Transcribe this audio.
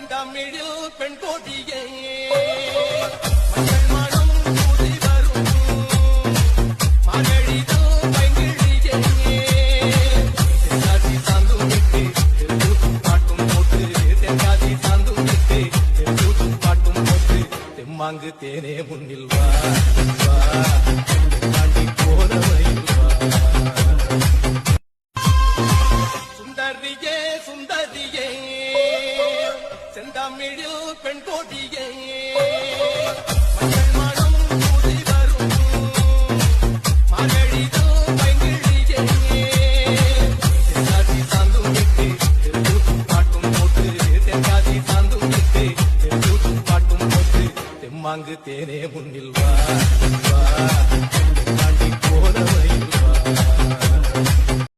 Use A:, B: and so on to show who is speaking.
A: செந்தமிழில் பெண் கொடியே. மாங்கு தேனே முன்னில் வா தாண்டி போனவையில் சுந்தரியே சுந்தரியே. செந்தமிழில் பெண் கொடியே. மாங்கு தேனே முன்னில் வா